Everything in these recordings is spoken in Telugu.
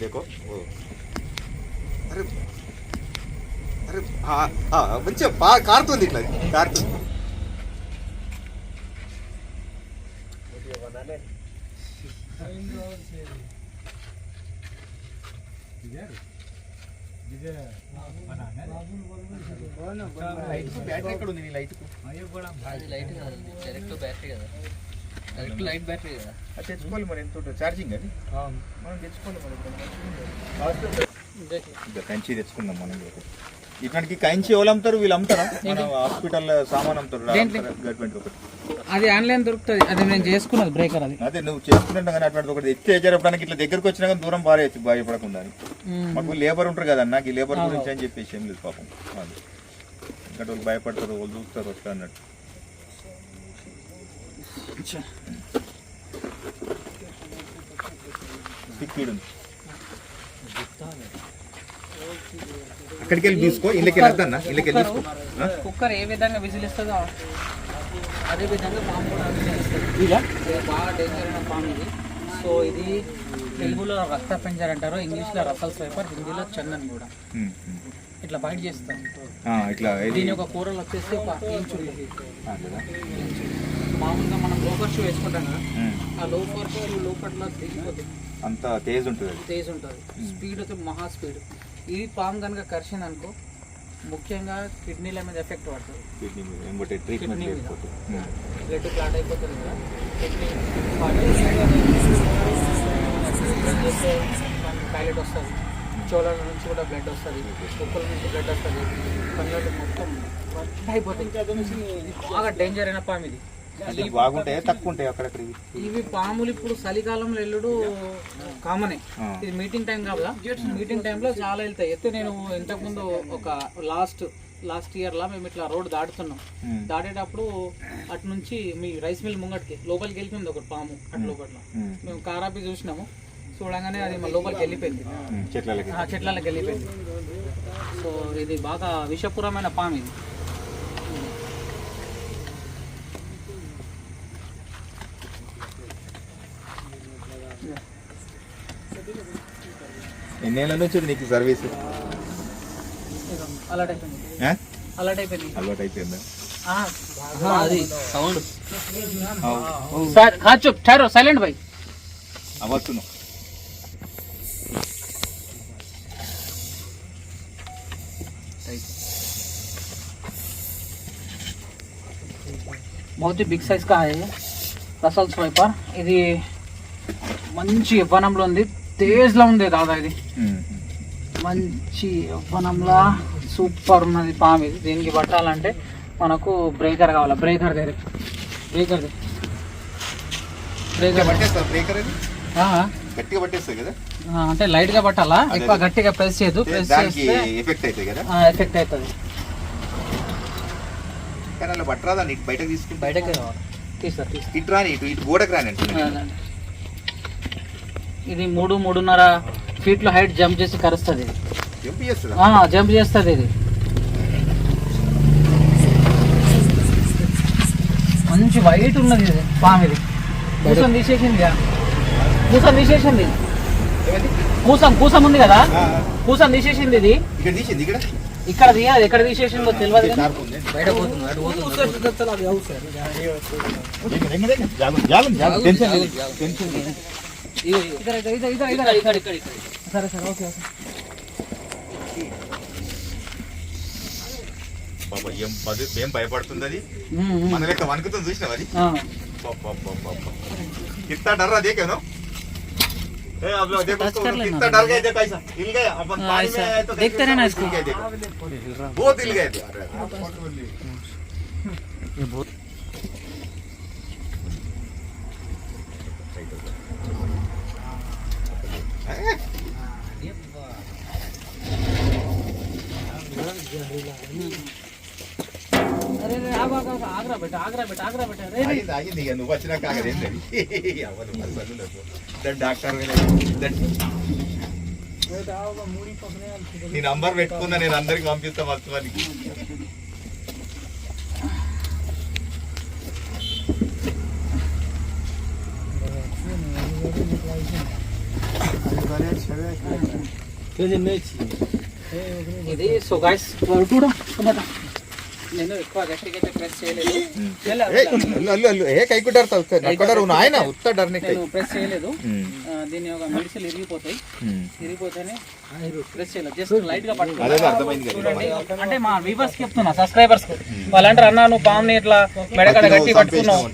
देखो ఓ. అరే అరే మంచిగా బాగా కారుతుంది ఇట్లా కారుతుంది. బ్యాటరీ ఎక్కడ ఉంది నీ లైట్ లైట్ కాదు డైరెక్ట్ బ్యాటరీ కదా. లైట్ బ్యాటరీ కదా. అది తెచ్చుకోవాలి మరి ఎంత ఉంటుంది? ఛార్జింగ్ అది? మనం తెచ్చుకోవాలి మరి ఇంకా కంచి తెచ్చుకుందాం మనం. ఇట్లాంటికి కంచి ఎవరు అమ్ముతారు? వీళ్ళు అమ్ముతారా? మన హాస్పిటల్ సామాన్ అమ్ముతారు? గవర్నమెంట్ ఒకటి. అది ఆన్లైన్ దొరుకుతుంది. అది నేను చేసుకున్నది బ్రేకర్ అది. అదే నువ్వు చేసుకుంటున్నా కానీ అటువంటి ఒకటి ఎత్తే జరపడానికి ఇట్లా దగ్గరకు వచ్చినా కానీ దూరం పారేయచ్చు భయపడకుండా అని. మాకు లేబర్ ఉంటారు కదా నాకు ఈ లేబర్ గురించి అని చెప్పేసి ఏం లేదు పాపం. అది. ఇంకా వాళ్ళు భయపడతారు వాళ్ళు చూస్తారు వస్తా అన్నట్టు అక్కడికి వెళ్ళి తీసుకో ఇళ్ళకి వెళ్ళి వద్దన్నా ఇళ్ళకి వెళ్ళి తీసుకో? కుక్కర్ ఏ విధంగా విజిల్ ఇస్తుందో అదే విధంగా పాము కూడా విజిల్ ఇస్తుంది ఇది బాగా డేంజర్ అయిన పాము ఇది. సో ఇది తెలుగులో రక్త పెంజర్ అంటారు ఇంగ్లీష్లో రసల్ స్వైపర్ హిందీలో చందన్ కూడా. ఇట్లా బయట చేస్తాం. ఆ, ఇట్లా దీని యొక్క కూరలు వచ్చేసి ఒక ఇంచు? మామూలుగా మనం లోఫర్ షూ వేసుకుంటాం కదా. ఆ లోఫర్ షూ లోపల దిగిపోతుంది అంత తేజ్ ఉంటుంది అది. తేజ్ ఉంటుంది. స్పీడ్ అయితే మహా స్పీడ్ ఈ పాము కనుక కరిచింది అనుకో ముఖ్యంగా కిడ్నీల మీద ఎఫెక్ట్ పడుతుంది. కిడ్నీ మీద ట్రీట్మెంట్. బ్లడ్ క్లాట్ అయిపోతుంది కదా కిడ్నీ టాయిలెట్ వస్తుంది. చోళల నుంచి కూడా బ్లడ్ వస్తుంది. కుక్కల నుంచి బ్లడ్ వస్తుంది. కళ్ళకి మొత్తం వర్క్ అయిపోతుంది. ఇది బాగా డేంజర్ అయిన పాము ఇది. అంటే బాగుంటాయి? తక్కువ ఉంటాయి అక్కడక్కడ ఇవి. ఇవి పాములు ఇప్పుడు చలికాలంలో వెళ్ళడు కామనే. ఇది మీటింగ్ టైం కదా మీటింగ్ టైంలో చాలా వెళ్తాయి. అయితే నేను ఇంతకుముందు ఒక లాస్ట్ లాస్ట్ ఇయర్ లా మేము ఇట్లా రోడ్ దాటుతున్నాం. దాటేటప్పుడు అటు నుంచి మీ రైస్ మిల్ ముంగటికి లోపలికి వెళ్ళిపోయింది ఒకటి పాము అటు లోపల. మేము. కారాపి చూసినాము. చూడగానే అది మా లోపలికి వెళ్ళిపోయింది. చెట్లకి వెళ్ళిపోయింది. సో ఇది బాగా విషపూరమైన పాము ఇది. ఎన్నేళ్ళ నుంచి ఉంది నీకు సర్వీస్ అలర్ట్ అయిపోయింది ఆ? అలర్ట్ అయిపోయింది అలవాటు అయిపోయిందా ఆ, అది సౌండ్ సార్ కాచు ఠారో సైలెంట్ భాయ్ అవచ్చును बहुत ही బిగ్ సైజ్ కా है రసల్ స్వైపర్ ఇది మంచి యవ్వనంలో ఉంది తేజ్లో ఉంది దాదా ఇది. మంచి యవ్వనంలా సూపర్ ఉన్నది పాము ఇది. దీనికి పట్టాలంటే మనకు బ్రేకర్ కావాలి? బ్రేకర్ దగ్గర. బ్రేకర్ బ్రేకర్ బ్రేకర్ అది? గట్టిగా పట్టేస్తుంది కదా? అంటే లైట్గా పట్టాలా? ఎక్కువ గట్టిగా ప్రెస్ చేయదు ప్రెస్ చేస్తే ఎఫెక్ట్ అవుతాయి కదా? ఎఫెక్ట్ అవుతుంది. కానీ అలా పట్టరాదా? నీకు బయటకు తీసుకుంటే బయటకే రావాలి తీస్తా తీస్తా ఇటు రాని ఇటు ఇటు గోడకు రాని అంటే. ఇది మూడు మూడున్నర ఫీట్లో హైట్ జంప్ చేసి కరుస్తుంది. ఇది జంప్ చేస్తుంది ఇది. మంచి వైట్ ఉన్నది ఇది పాము ఇది కూసం తీసేసింది కూసం తీసేసింది. కూసం కూసం ఉంది కదా? ఆ, కూసం తీసేసింది ఇది. ఇక్కడ తీసింది ఇక్కడ? ఇక్కడ తీయాలి ఎక్కడ తీసేసిందో తెలియదు బయట పోతుంది అటు పోతుంది దిగు, దిగు, దిగు. జాగ్రత్త, జాగ్రత్త, జాగ్రత్త. టెన్షన్ లేదు, టెన్షన్ లేదు. ఇద్దరు ఇద్దరు ఇద్దరు ఇద్దరు ఇక్కడ ఇక్కడ ఇక్కడ ఇక్కడ సరే సరే ఓకే ఓకే పాప ఏం పది ఏం భయపడుతుంది అది ఉమ్, ఉమ్. మన లెక్క వణుకుతుంది చూసినావు అది ఆ. पापा पापा कितना डर रहा देखे नो ए अब लोग देखो टच तो कर लेना कितना डर गए देखो ऐसा हिल गया अपन हाँ, पानी ऐसा। में आए तो देखते रहना इसको। हिल गए देखो बहुत हिल गए थे अरे అరే నువ్వు వచ్చినాక చదువులకు దాని డాక్టర్ నీ నంబర్ పెట్టుకున్నా నేను అందరికి పంపిస్తా వాస్తవానికి ఇది సో గైస్ నేను ఎక్కువ గట్టిగా ప్రెస్ చేయలేదు. ఏ, నక్కడారు ఆయన ఉత్త డర్ని నేను ప్రెస్ చేయలేదు. దీని ఒక మెడిసిన్ ఇరిగిపోతాయి. ఇరిగిపోతేనే ప్రెస్ చేయలేదు. జస్ట్ లైట్గా పట్టుకో అదే అర్థమైంది కదా. చూడండి. అంటే మా వ్యూవర్స్ చెప్తున్నా సబ్స్క్రైబర్స్కు. వాళ్ళంటారు అన్న నువ్వు పాముని ఇట్లా మెడకడ గట్టి పట్టుకున్నావు?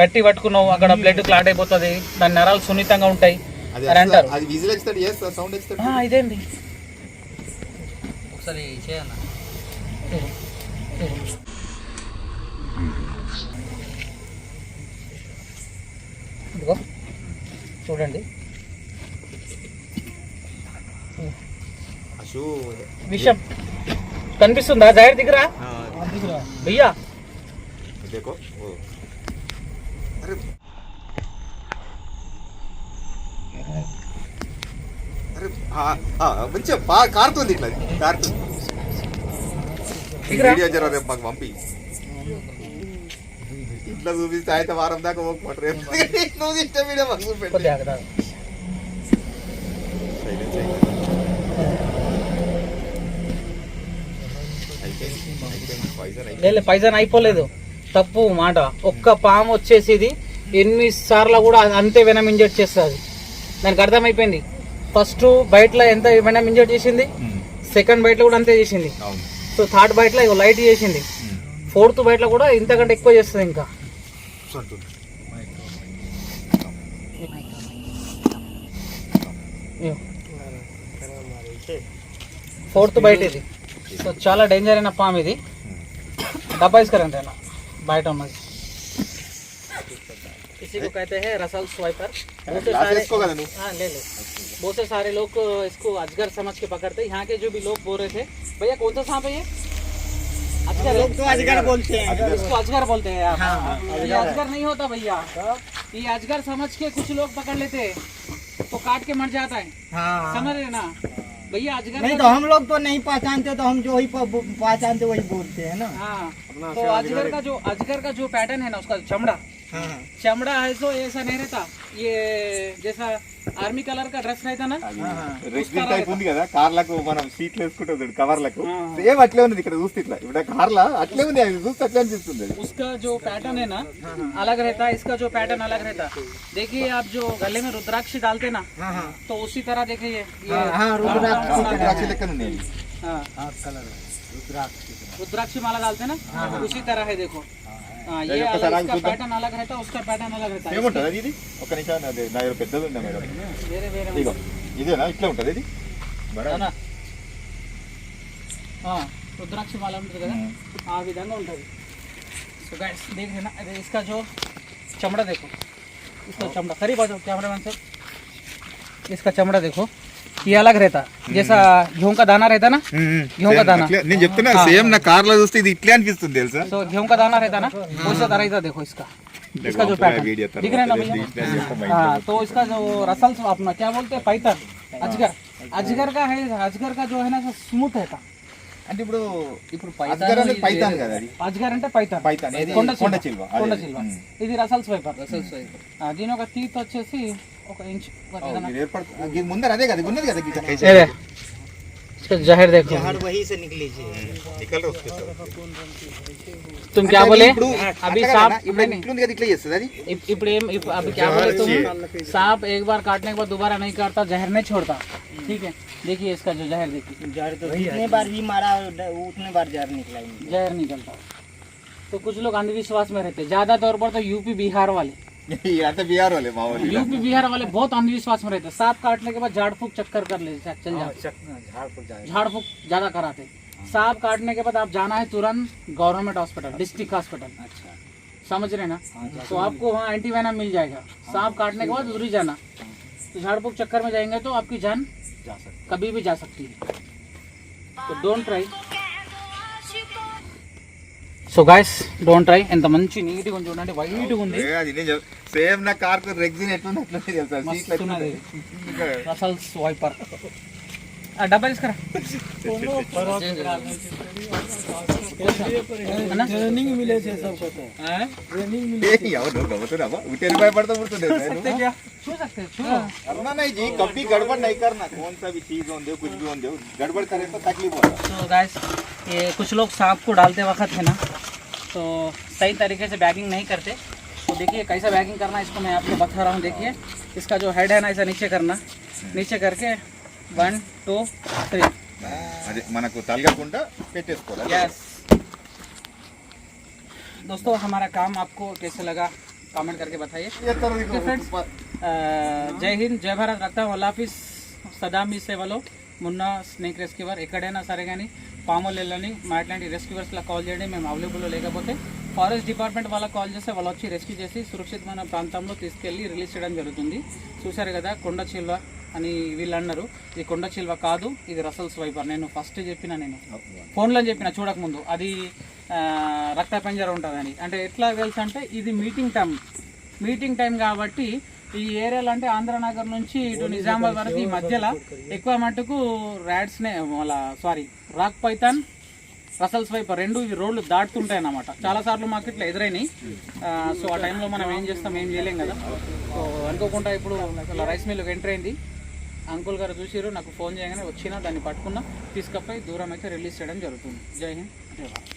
గట్టి పట్టుకున్నావు అక్కడ బ్లడ్ క్లాట్ అయిపోతుంది. దాని నరాలు సున్నితంగా ఉంటాయి. అని అంటారు. అది విజిల్ ఎక్స్తాడు చేస్తా సౌండ్ ఎక్స్తాడు ఆ, ఇదేంది ఒకసారి చేయన్న చూడండి. విషయం కనిపిస్తుందా? జాయిర్ దిగరా? భయ్యా देखो మంచిగా బాగా కారుతుంది ఇట్లా కారుతుంది. వీడియో జర రేపు మాకు పంపి. ఇట్లా చూపిస్తే అయితే వారం దాకా పోకపోతే రేపు నువ్వు ఇష్టం వీడియో మాకు చూపెట్టు పైజన్ అయిపోలేదు. తప్పు మాట. ఒక్క పాము వచ్చేసి ఇది ఎనిమిది సార్లు కూడా అంతే వెనం ఇంజెక్ట్ చేస్తుంది. దానికి అర్థమైపోయింది? ఫస్ట్ బయటలో ఎంత వెనం ఇంజెక్ట్ చేసింది ఉమ్, సెకండ్ బయటలో కూడా అంతే చేసింది అవును సో థర్డ్ బయటలో ఇగో లైట్ చేసింది ఉమ్. ఫోర్త్ బయటలో కూడా ఇంతకంటే ఎక్కువ చేస్తుంది ఇంకా సంతూర్. ఫోర్త్ బయట ఇది సో చాలా డేంజర్ అయిన పాము ఇది డబ్బా ఇసుకరండి అన్న బయట ఉన్నది किसी को कहते हैं रसल स्वाइपर बहुत से గ్లాస్ सारे వేసుకో కదా నువ్వు हाँ ले ले बहुत से सारे लोग इसको अजगर समझ के पकड़ते यहाँ के जो भी लोग बोल रहे थे भैया कौन सा सांप है ये? अजगर? लोग तो अजगर बोलते हैं। इसको अजगर बोलते हैं आप। ये अजगर नहीं होता भैया। ये अजगर समझ के कुछ लोग पकड़ लेते हैं। तो काट के मर जाता है। समझ रहे ना? भैया अजगर नहीं तो हम लोग तो नहीं पहचानते तो हम जो ही पहचानते वही बोलते हैं ना? हाँ। तो अजगर का जो अजगर का जो पैटर्न है ना उसका चमड़ा। हाँ। चमड़ा है सो ऐसा नहीं रहता। ये जैसा आर्मी कलर का ड्रेस रहता ना రెగ్జిన్ టైప్ ఉంది కదా కార్లకు మనం సీట్లు వేసుకుంటాం చూడు కవర్లకు ఆ. సేమ్ అట్లే ఉంది ఇక్కడ చూస్తే ఇట్లా ఇప్పుడు కార్లా అట్లే ఉంది అది చూస్తే అట్లే అనిపిస్తుంది అది. उसका जो पैटर्न है ना अलग रहता है इसका जो पैटर्न अलग रहता है देखिए आप जो गले में रुद्राक्ष डालते ना हाँ हाँ तो उसी तरह देखिए ये ये हाँ रुद्राक्ष ద్రాక్ష లెక్కన ఉన్నాయి అవి. हाँ, रुद्राक्ष माला डालते ना उसी तरह है देखो हाँ, ये एक अलग तरह इसका की पैटर्न अलग रहता है उसका पैटर्न अलग रहता है ఏముంటది అది ఇది ఒక నిమిషం అదే నా దగ్గర పెద్దది ఉందా మేడం వేరే వేరే ఇగో ఇదేనా ఇట్లా ఉంటది ఇది బరా. అవునా? ఆ, రుద్రాక్ష మాల ఉంటుంది కదా ఆ విధంగా ఉంటుంది సో గైస్ देख ना अरे इसका जो चमड़ा देखो इसका चमड़ा करीब आ जाओ कैमरामैन सर इसका चमड़ा देखो ये अलग रहता जैसा गेहूं का दाना रहता ना गेहूं का दाना అట్లే- నేను చెప్తున్నా సేమ్ నా కార్ లో చూస్తే ఇది ఇట్లే అనిపిస్తుంది తెలుసా तो गेहूं का दाना रहता ना वैसा तरह रहता देखो इसका इसका जो पैटर्न వీడియో दिख रहा है ना भैया हाँ तो इसका जो रसल अपना क्या बोलते हैं पैतन अजगर अजगर का है अजगर का जो है ना स्मूथ रहता అంటే ఇప్పుడు ఇప్పుడు అజ్గర్ అనేది పైతాన్ కదా అది అజ్గర్ అంటే పైతాన్ పైతాన్ ఏది? కొండ కొండ చిల్వ చిల్వ. కొండ అదే. చిల్వ ఉమ్. ఇది రసల్ స్వైపర్ రసల్ స్వైపర్ దీని ఒక తీత్ వచ్చేసి ఒక ఇంచ్ ఇది ఏర్పడుతుంది ఇది ముందర అదే కదా ఇది ఉన్నది కదా గిట్ల. జహర్ देखो हर वही से निकली थी నికల్ రా उसके साथ. तुम అంటే क्या అది बोले ఇప్పుడు अभी అట్లా सांप కదా, ఇప్పుడు అది ఇట్లుంది కదా ఇట్లా చేస్తుంది అది इप- ఇప్పుడు ఏం इप- अभी क्या बोले तुम सांप एक बार काटने के बाद दोबारा नहीं काटता जहर नहीं छोड़ता ठीक है देखिए इसका जो जहर देखिए जड़ तो जितने बार भी मारा उतने बार जड़ निकला ही नहीं। जहर निकलता तो कुछ लोग अंधविश्वास में रहते हैं ज्यादा तौर पर तो यूपी बिहार वाले तो बिहार वाले यूपी बिहार वाले बहुत अंधविश्वास में रहते सांप काटने के बाद झाड़ फूक चक्कर कर ले चल हाँ, जाते हाँ, झाड़ फूक ज़्यादा कराते हाँ। सांप काटने के बाद आप जाना है तुरंत गवर्नमेंट हॉस्पिटल डिस्ट्रिक्ट हॉस्पिटल। अच्छा। समझ रहे ना? तो आपको वहाँ एंटी मिल जाएगा। सांप काटने के बाद ज़रूरी जाना। तो झाड़ फूक चक्कर में जाएँगे तो आपकी जान जा सकती कभी भी जा सकती है। तो don't try so guys don't try ఎంత మంచి నీట్గా ఉంది చూడండి వైట్గా ఉంది ఏ, అది నేను సేమ్ నా కార్ కు రెగ్జిన్ ఎట్లుంది అట్లనే తెలుసా సీట్లు మస్తు ఉన్నది. ఎట్లుంది ఇంకా రసల్స్ వైపర్ ఆ డబ్బా తీసుకురా ट्रेनिंग मिले थे सबको तो ఏ, ఎవరు గమతురావా ఉటేరు భయపడతా పుడుతుండే నేను छू सकते छू करना नहीं जी कभी गड़बड़ नहीं करना कौन सा भी चीज होने दो कुछ भी होने दो गड़बड़ करे तो तकलीफ होगा तो गाइस ये कुछ लोग सांप को डालते वक्त है ना तो सही तरीके से बैगिंग नहीं करते तो देखिए कैसा बैगिंग करना है इसको मैं आपको बता रहा हूँ देखिए इसका जो हेड है ना इसे नीचे करना नीचे करके वन टू थ्री అదే మనకు తలగకుండా పెట్టేసుకోవాలి यस दोस्तों हमारा काम आपको कैसे लगा कमेंट करके बताइए Okay, friends. ఆ, జై హింద్ జై భారత్ రక్తం వల్లాఫీస్ సదా మీ సేవలో మున్న స్నేక్ రెస్క్యూవర్ ఎక్కడైనా సరే కానీ పాములు వెళ్ళని మా ఇట్లాంటి రెస్క్యూవర్స్లా కాల్ చేయండి మేము అవైలబుల్లో లేకపోతే ఫారెస్ట్ డిపార్ట్మెంట్ వాళ్ళకి కాల్ చేస్తే వాళ్ళు వచ్చి రెస్క్యూ చేసి సురక్షితమైన ప్రాంతంలో తీసుకెళ్ళి రిలీజ్ చేయడం జరుగుతుంది. చూశారు కదా కొండ చిల్వ అని వీళ్ళు అన్నారు. ఇది కొండ చిల్వ కాదు ఇది రసల్ స్వైపర్ నేను ఫస్ట్ చెప్పిన నేను. ఫోన్లో చెప్పిన చూడకముందు. అది రక్త పంజర ఉంటుందని. అంటే ఎట్లా తెలుసు అంటే ఇది మీటింగ్ టైం మీటింగ్ టైం కాబట్టి ఈ ఏరియాలో అంటే ఆంధ్రనగర్ నుంచి ఇటు నిజామాబాద్ వరకు ఈ మధ్యలో ఎక్కువ మట్టుకు ర్యాడ్స్నే వాళ్ళ సారీ రాక్ పైథాన్ రసల్స్ వైపు రెండు ఇవి రోడ్లు దాటుతుంటాయి అన్నమాట. చాలా సార్లు మాకు ఇట్లా ఎదురైనాయి సో ఆ టైంలో మనం ఏం చేస్తాం ఏం చేయలేం కదా. సో అనుకోకుండా ఇప్పుడు ఇలా రైస్ మిల్లుకి ఎంటర్ అయింది. అంకుల్ గారు చూసిరు నాకు ఫోన్ చేయగానే వచ్చినా దాన్ని పట్టుకున్నా తీసుకపోయి దూరం అయితే రిలీజ్ చేయడం జరుగుతుంది. జై హింద్. జై భారత్.